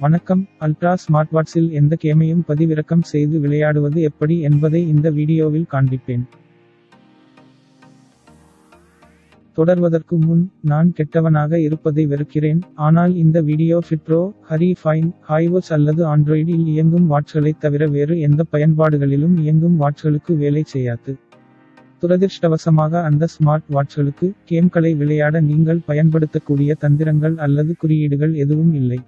வணக்கம். Ultra smart வாட்ஸில் எந்த கேமையும் பதிவிறக்கம் செய்து விளையாடுவது எப்படி என்பதை இந்த வீடியோவில் காண்பிப்பேன். தொடர்வதற்கு முன் நான் கெட்டவனாக இருப்பதை வெறுக்கிறேன். ஆனால் இந்த வீடியோ ஃபிட்ரோ ஹரி ஃபைன் ஹைவோஸ் அல்லது ஆண்ட்ராய்டில் இயங்கும் வாட்ச்களைத் தவிர வேறு எந்த பயன்பாடுகளிலும் இயங்கும் வாட்ச்களுக்கு வேலை செய்யாது. துரதிர்ஷ்டவசமாக அந்த ஸ்மார்ட் வாட்ச்களுக்கு கேம்களை விளையாட நீங்கள் பயன்படுத்தக்கூடிய தந்திரங்கள் அல்லது குறியீடுகள் எதுவும் இல்லை.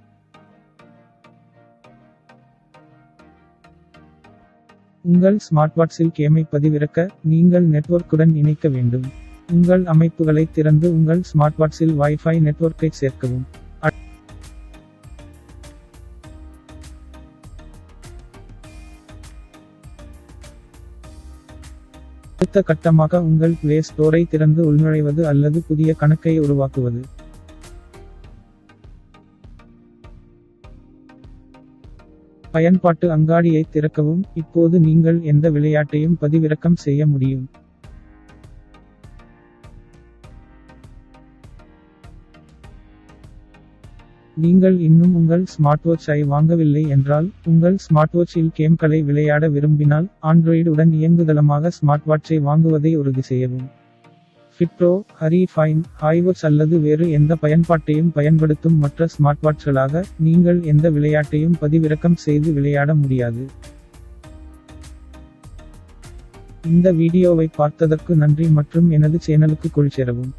உங்கள் ஸ்மார்ட் வாட்ஸில் கேமை பதிவிறக்க நீங்கள் நெட்வொர்க்குடன் இணைக்க வேண்டும். உங்கள் அமைப்புகளை திறந்து உங்கள் ஸ்மார்ட் வாட்ஸில் வைஃபை நெட்வொர்க்கை சேர்க்கவும். அடுத்த கட்டமாக உங்கள் பிளே ஸ்டோரை திறந்து உள்நுழைவது அல்லது புதிய கணக்கை உருவாக்குவது. பயன்பாட்டு அங்காடியை திறக்கவும் இப்போது நீங்கள் எந்த விளையாட்டையும் பதிவிறக்கம் செய்ய முடியும். நீங்கள் இன்னும் உங்கள் ஸ்மார்ட்வாட்ச் ஐ வாங்கவில்லை என்றால் உங்கள் ஸ்மார்ட்வாட்சில் கேம்களை விளையாட விரும்பினால் ஆண்ட்ராய்டு உடன் இயங்குதளமாக ஸ்மார்ட் வாட்சை வாங்குவதை உறுதி செய்யவும். ஃபிட்ரோ ஹரி ஃபைன் ஹைவாட்ச் அல்லது வேறு எந்த பயன்பாட்டையும் பயன்படுத்தும் மற்ற ஸ்மார்ட் வாட்ச்களாக நீங்கள் எந்த விளையாட்டையும் பதிவிறக்கம் செய்து விளையாட முடியாது. இந்த வீடியோவை பார்த்ததற்கு நன்றி மற்றும் எனது சேனலுக்கு குளிச்சேரவும்